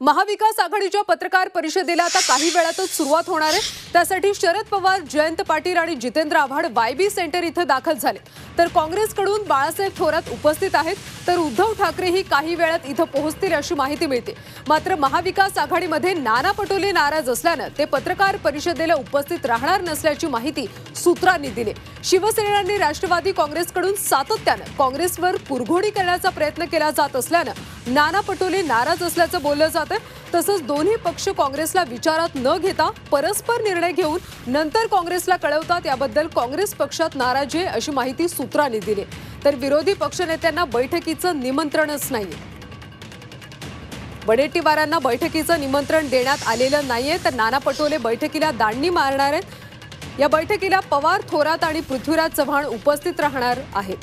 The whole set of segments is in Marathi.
महाविकास आघाडीच्या पत्रकार परिषदेला आता काही वेळातच सुरुवात होणार आहे. त्यासाठी शरद पवार जयंत पाटील आणि जितेंद्र आव्हाड वायबी सेंटर इथं दाखल झाले तर काँग्रेसकडून बाळासाहेब थोरात उपस्थित आहेत. तर उद्धव ठाकरेही काही वेळात इथं पोहोचतील अशी माहिती मिळते. मात्र महाविकास आघाडीमध्ये नाना पटोले नाराज असल्यानं ते पत्रकार परिषदेला उपस्थित राहणार नसल्याची माहिती सूत्रांनी दिली. शिवसेना आणि राष्ट्रवादी काँग्रेसकडून सातत्यानं काँग्रेसवर कुरघोडी करण्याचा प्रयत्न केला जात असल्यानं नाना पटोले नाराज असल्याचं बोललं जातं तसंच दोन्ही पक्ष काँग्रेसला विचारात न घेता परस्पर निर्णय घेऊन नंतर काँग्रेसला कळवतात. याबद्दल काँग्रेस पक्षात नाराजी आहे अशी माहिती सूत्रांनी दिली. तर विरोधी पक्षनेत्यांना बैठकीचं निमंत्रणच नाहीये. वडेट्टीवारांना बैठकीचं निमंत्रण देण्यात आलेलं नाहीये. तर नाना पटोले बैठकीला दांडी मारणार आहेत. या बैठकीला पवार थोरात आणि पृथ्वीराज चव्हाण उपस्थित राहणार आहेत.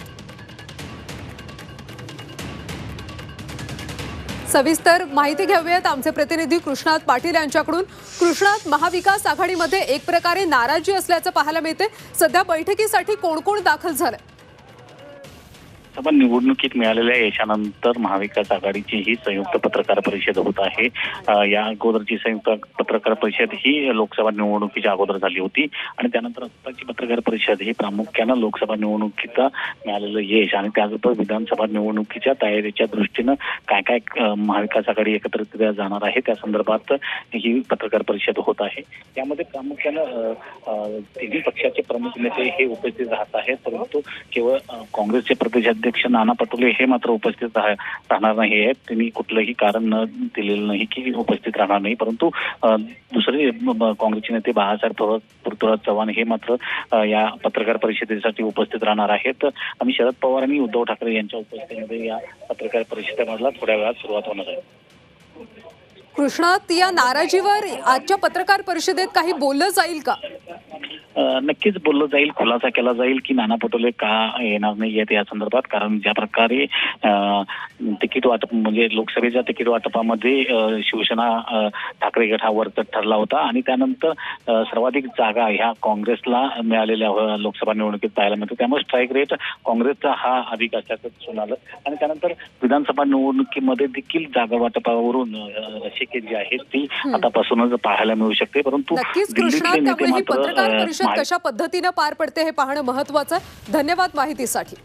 सविस्तर माहिती घेऊयात आमचे प्रतिनिधी कृष्णात पाटील यांच्याकडून. कृष्णात महाविकास आघाडीमध्ये एक प्रकारे नाराजी असल्याचं पाहायला मिळते सध्या बैठकीसाठी कोण कोण दाखल झालं लोकसभा निवडणुकीत मिळालेल्या यशानंतर महाविकास आघाडीची ही संयुक्त पत्रकार परिषद होत आहे. या अगोदरची संयुक्त पत्रकार परिषद ही लोकसभा निवडणुकीच्या अगोदर झाली होती आणि त्यानंतर आत्ताची पत्रकार परिषद ही प्रामुख्यानं लोकसभा निवडणुकीचा मिळालेलं यश आणि त्याचबरोबर विधानसभा निवडणुकीच्या तयारीच्या दृष्टीनं काय काय महाविकास आघाडी एकत्रित जाणार आहे त्या संदर्भात ही पत्रकार परिषद होत आहे. त्यामध्ये प्रामुख्यानं तिन्ही पक्षाचे प्रमुख नेते हे उपस्थित राहत आहेत परंतु केवळ काँग्रेसचे प्रदेशाध्यक्ष अध्यक्ष नाना पटोले हे मात्र उपस्थित राहणार नाही आहेत. त्यांनी कुठलंही कारण न दिलेलं नाही की उपस्थित राहणार नाही. परंतु दुसरे काँग्रेसचे नेते बाळासाहेब थोरात पृथ्वीराज चव्हाण हे मात्र या पत्रकार परिषदेसाठी उपस्थित राहणार आहेत. आणि शरद पवार आणि उद्धव ठाकरे यांच्या उपस्थितीमध्ये या पत्रकार परिषदेमधला थोड्या वेळात सुरुवात होणार आहे. कृष्णात या नाराजीवर आजच्या पत्रकार परिषदेत काही बोललं जाईल का? नक्कीच बोललं जाईल खुलासा केला जाईल की नाना पटोले का येणार नाही आहेत या संदर्भात? कारण ज्या प्रकारे तिकीट वाटप म्हणजे लोकसभेच्या तिकीट वाटपामध्ये शिवसेना ठाकरे गट हा वरचढ ठरला होता आणि त्यानंतर सर्वाधिक जागा ह्या काँग्रेसला मिळालेल्या अ, लोकसभा निवडणुकीत पाहायला मिळतो. त्यामुळे स्ट्राईक रेट काँग्रेसचा हा अधिक असल्याचं दिसून आलं आणि त्यानंतर विधानसभा निवडणुकीमध्ये देखील जागा वाटपावरून रशिकेत जी आहे ती आतापासूनच पाहायला मिळू शकते. परंतु दिल्लीतले नेते ही मात्र महा- कशा पद्धतीनं पार पडते हे पाहणं महत्वाचं. आहे धन्यवाद माहितीसाठी.